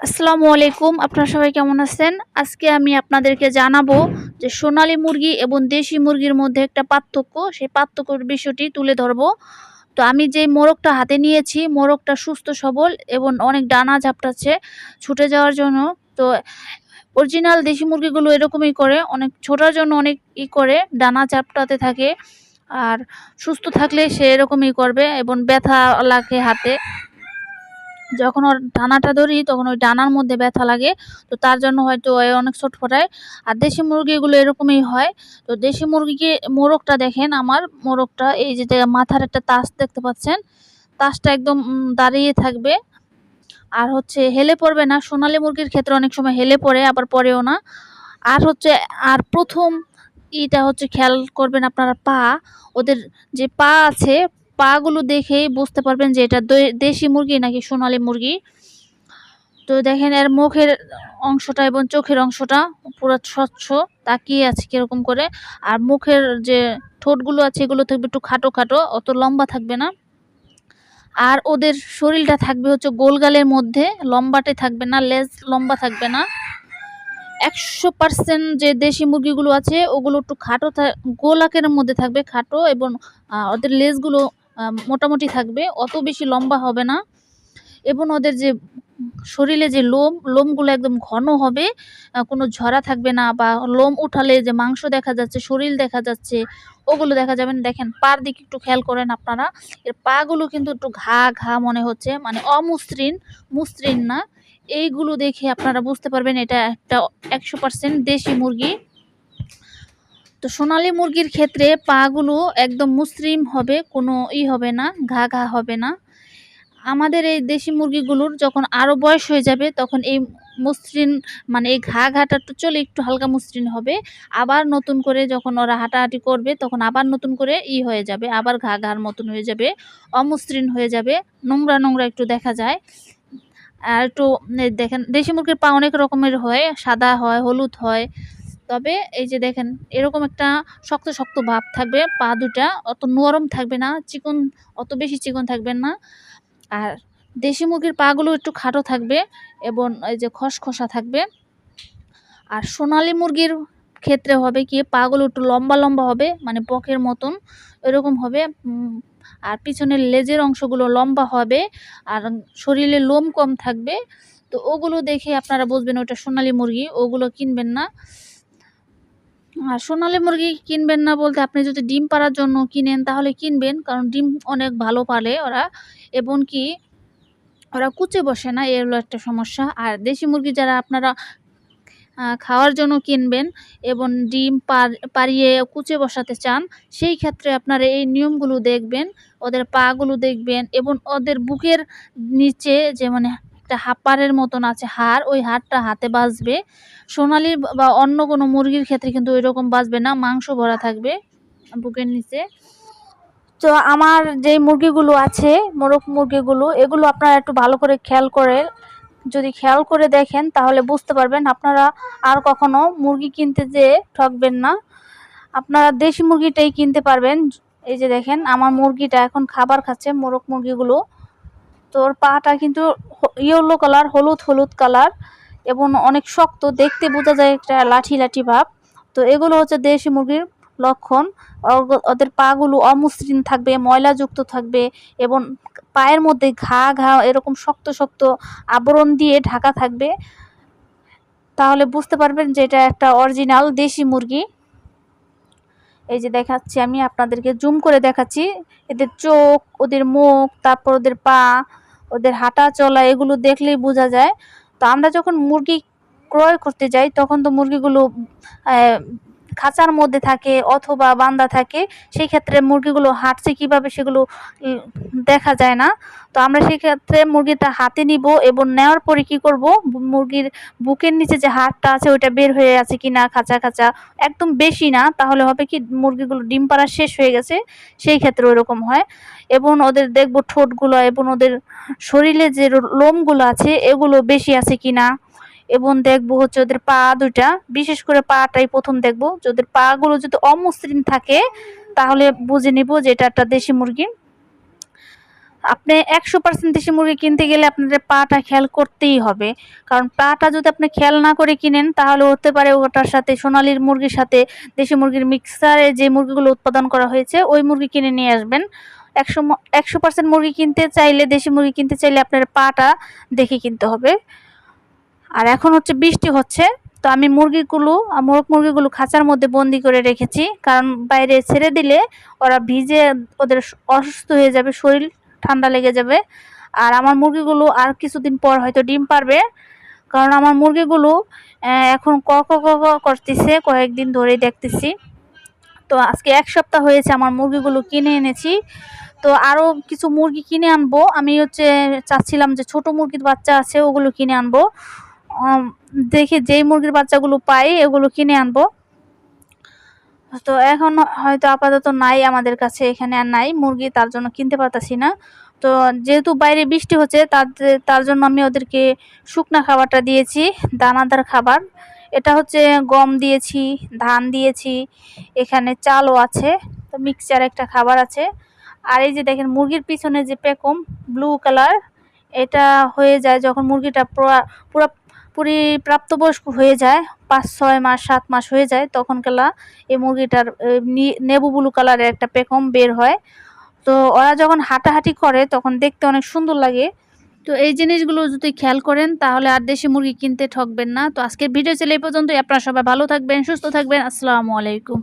আসসালামু আলাইকুম, আপনারা সবাই কেমন আছেন? আজকে আমি আপনাদেরকে জানাব যে সোনালী মুরগি এবং দেশি মুরগির মধ্যে একটা পার্থক্য, সেই পার্থক্যের বিষয়টি তুলে ধরবো। তো আমি যে মোরগটা হাতে নিয়েছি, মোরগটা সুস্থ সবল এবং অনেক ডানা ঝাপটাচ্ছে, ছুটে যাওয়ার জন্য। তো অরিজিনাল দেশি মুরগিগুলো এরকমই করে, অনেক ছোটার জন্য অনেক ই করে, ডানা ঝাপটাতে থাকে। আর সুস্থ থাকলে সে এরকমই করবে এবং ব্যথা লাগে হাতে। যখন ওর ডানাটা ধরি, তখন ওই ডানার মধ্যে ব্যথা লাগে। তো তার জন্য হয়তো অনেক ছটফটায় আর দেশি মুরগিগুলো এরকমই হয়। তো দেশি মুরগিকে, মোরগটা দেখেন আমার, মোরগটা এই যে মাথার একটা তাস দেখতে পাচ্ছেন? তাসটা একদম দাঁড়িয়ে থাকবে। আর হচ্ছে হেলে পড়বে না। সোনালী মুরগির ক্ষেত্রে অনেক সময় হেলে পড়ে, আবার পড়েও না। আর হচ্ছে, আর প্রথম ইটা হচ্ছে খেয়াল করবেন আপনারা পা। ওদের যে পা আছে পাগুলো দেখেই বুঝতে পারবেন যে এটা দেশি মুরগি নাকি সোনালি মুরগি। তো দেখেন এর মুখের অংশটা এবং চোখের অংশটা পুরো স্বচ্ছ, তাকিয়ে আছে কীরকম করে। আর মুখের যে ঠোঁটগুলো আছে, এগুলো থাকবে একটু খাটো খাটো, অত লম্বা থাকবে না। আর ওদের শরীরটা থাকবে হচ্ছে গোলগালের মধ্যে, লম্বাটে থাকবে না, লেজ লম্বা থাকবে না। একশো পার্সেন্ট যে দেশি মুরগিগুলো আছে, ওগুলো একটু খাটো থা- গোল আকারের মধ্যে থাকবে, খাটো এবং ওদের লেজগুলো মোটামুটি থাকবে, অত বেশি লম্বা হবে না। এবং ওদের যে শরীরে যে লোম, লোমগুলো একদম ঘন হবে কোনো ঝরা থাকবে না বা লোম উঠালে যে মাংস দেখা যাচ্ছে, শরীর দেখা যাচ্ছে, ওগুলো দেখা যাবে না। দেখেন, পার দিকে একটু খেয়াল করেন আপনারা, এর পাগুলো কিন্তু একটু ঘা ঘা মনে হচ্ছে মানে অমসৃণ, মসৃণ না। এইগুলো দেখে আপনারা বুঝতে পারবেন, এটা একটা একশো পার্সেন্ট দেশি মুরগি। তো সোনালী মুরগির ক্ষেত্রে পাগুলো একদম মসৃণ হবে, কোনো ই হবে না, ঘা ঘা হবে না। আমাদের এই দেশি মুরগিগুলোর যখন আরও বয়স হয়ে যাবে, তখন এই মসৃণ মানে এই ঘা ঘাটা একটু চলে একটু হালকা মসৃণ হবে। আবার নতুন করে যখন ওরা হাঁটাহাঁটি করবে, তখন আবার নতুন করে ই হয়ে যাবে, আবার ঘা ঘার মতন হয়ে যাবে, অমসৃণ হয়ে যাবে। নোংরা নোংরা একটু দেখা যায়। আর একটু দেখেন, দেশি মুরগির পা অনেক রকমের হয়, সাদা হয়, হলুদ হয়। তবে এই যে দেখেন, এরকম একটা শক্ত শক্ত ভাব থাকবে, পা দুটা অত নরম থাকবে না, চিকন, অত বেশি চিকন থাকবে না। আর দেশি মুরগির পাগুলো একটু খাটো থাকবে এবং এই যে খসখসা থাকবে। আর সোনালি মুরগির ক্ষেত্রে হবে কি, পাগুলো একটু লম্বা লম্বা হবে মানে বকের মতন, এরকম হবে। আর পিছনের লেজের অংশগুলো লম্বা হবে, আর শরীরে লোম কম থাকবে। তো ওগুলো দেখে আপনারা বুঝবেন ওটা সোনালি মুরগি, ওগুলো কিনবেন না। আর সোনালি মুরগি কিনবেন না বলতে আপনি যদি ডিম পাড়ার জন্য কিনেন তাহলে কিনবেন, কারণ ডিম অনেক ভালো পালে ওরা। এবং কি, ওরা কুচে বসে না এর একটা সমস্যা। আর দেশি মুরগি যারা আপনারা খাওয়ার জন্য কিনবেন এবং ডিম পার- পাড়িয়ে কুচে বসাতে চান, সেই ক্ষেত্রে আপনারা এই নিয়মগুলো দেখবেন, ওদের পাগুলো দেখবেন এবং ওদের বুকের নিচে যে মানে একটা হাপারের মতন আছে হাড়, ওই হাড়টা হাতে বাজবে সোনালি বা অন্য কোনো মুরগির ক্ষেত্রে কিন্তু ওই রকম বাজবে না, মাংস ভরা থাকবে বুকের নিচে। তো আমার যে মুরগিগুলো আছে, মোরগ মুরগিগুলো, এগুলো আপনারা একটু ভালো করে খেয়াল করে, যদি খেয়াল করে দেখেন তাহলে বুঝতে পারবেন আপনারা আর কখনো মুরগি কিনতে যেয়ে ঠকবেন না। আপনারা দেশি মুরগিটাই কিনতে পারবেন। এই যে দেখেন, আমার মুরগিটা এখন খাবার খাচ্ছে, মোরগ মুরগিগুলো। তো ওর পাটা কিন্তু ইয়েলো কালার হলুদ হলুদ কালার এবং অনেক শক্ত। দেখতে বোঝা যায় একটা লাঠি লাঠি ভাব। তো এগুলো হচ্ছে দেশি মুরগির লক্ষণ। ওদের পাগুলো অমসৃণ থাকবে, ময়লাযুক্ত থাকবে এবং পায়ের মধ্যে ঘা ঘা এরকম শক্ত শক্ত আবরণ দিয়ে ঢাকা থাকবে। তাহলে বুঝতে পারবেন যে এটা একটা অরিজিনাল দেশি মুরগি। এই যে দেখাচ্ছি আমি, আপনাদেরকে জুম করে দেখাচ্ছি। এদের চোখ, ওদের মুখ, তারপর ওদের পা, ওদের হাঁটা চলা, এগুলো দেখলেই বোঝা যায়। তো আমরা যখন মুরগি ক্রয় করতে যাই, তখন তো মুরগিগুলো খাঁচার মধ্যে থাকে অথবা বান্দা থাকে সেই ক্ষেত্রে মুরগিগুলো হাঁটছে কীভাবে সেগুলো দেখা যায় না। তো আমরা সেই ক্ষেত্রে মুরগিটা হাতে নিব এবং নেওয়ার পরে কি করব, মুরগির বুকের নিচে যে হাড়টা আছে ওইটা বের হয়ে আছে কি না খাঁচা খাঁচা একদম বেশি না, তাহলে হবে কি মুরগিগুলো ডিম পাড়া শেষ হয়ে গেছে, সেই ক্ষেত্রে ওইরকম হয়। এবং ওদের দেখব ঠোঁটগুলো এবং ওদের শরীরে যে লোমগুলো আছে, এগুলো বেশি আছে কিনা এবং দেখব হচ্ছে ওদের পা দুইটা, বিশেষ করে পাটাই প্রথম দেখব ওদের পা গুলো যদি অমসৃণ থাকে, তাহলে বুঝে নিব যে এটা একটা দেশি মুরগি। আপনি একশো পার্সেন্ট দেশি মুরগি কিনতে গেলে আপনাদের পাটা খেয়াল করতেই হবে। কারণ পাটা যদি আপনি খেয়াল না করে কিনেন, তাহলে হতে পারে ওটার সাথে সোনালির মুরগির সাথে দেশি মুরগির মিক্সারে যে মুরগিগুলো উৎপাদন করা হয়েছে, ওই মুরগি কিনে নিয়ে আসবেন। একশো একশো পার্সেন্ট মুরগি কিনতে চাইলে, দেশি মুরগি কিনতে চাইলে আপনার পাটা দেখে কিনতে হবে। আর এখন হচ্ছে বৃষ্টি হচ্ছে, তো আমি মুরগিগুলো মোরগ মুরগিগুলো খাঁচার মধ্যে বন্দি করে রেখেছি। কারণ বাইরে ছেড়ে দিলে ওরা ভিজে ওদের অসুস্থ হয়ে যাবে, শরীর ঠান্ডা লেগে যাবে। আর আমার মুরগিগুলো আর কিছুদিন পর হয়তো ডিম পারবে। কারণ আমার মুরগিগুলো এখন ক ক করতেছে, কয়েকদিন ধরেই দেখতেছি। তো আজকে এক সপ্তাহ হয়েছে আমার মুরগিগুলো কিনে এনেছি। তো আরও কিছু মুরগি কিনে আনব। আমি হচ্ছে চাচ্ছিলাম যে ছোট মুরগির বাচ্চা আছে, ওগুলো কিনে আনব। দেখি যেই মুরগির বাচ্চাগুলো পাই, এগুলো কিনে আনব। তো এখন হয়তো আপাতত নাই, আমাদের কাছে এখানে আর নাই। মুরগি তার জন্য কিনতে পারতাছি না। তো যেহেতু বাইরে বৃষ্টি হচ্ছে তার তার জন্য আমি ওদেরকে শুকনা খাবারটা দিয়েছি, দানাদার খাবার। এটা হচ্ছে গম দিয়েছি, ধান দিয়েছি, এখানে চালও আছে, তো মিক্সচার একটা খাবার আছে। আর এই যে দেখেন, মুরগির পিছনে যে পেকম, ব্লু কালার, এটা হয়ে যায় যখন মুরগিটা পুরা পুরা পুরি প্রাপ্তবয়স্ক হয়ে যায়, পাঁচ, ছয় মাস, সাত মাস হয়ে যায় তখন কেলা এই মুরগিটার নেবু ব্লু কালারের একটা পেকম বের হয়। তো ওরা যখন হাঁটাহাঁটি করে, তখন দেখতে অনেক সুন্দর লাগে। তো এই জিনিসগুলো যদি খেয়াল করেন, তাহলে আর দেশি মুরগি কিনতে ঠকবেন না। তো আজকের ভিডিও ছিল এই পর্যন্তই। আপনারা সবাই ভালো থাকবেন, সুস্থ থাকবেন। আসসালামু আলাইকুম।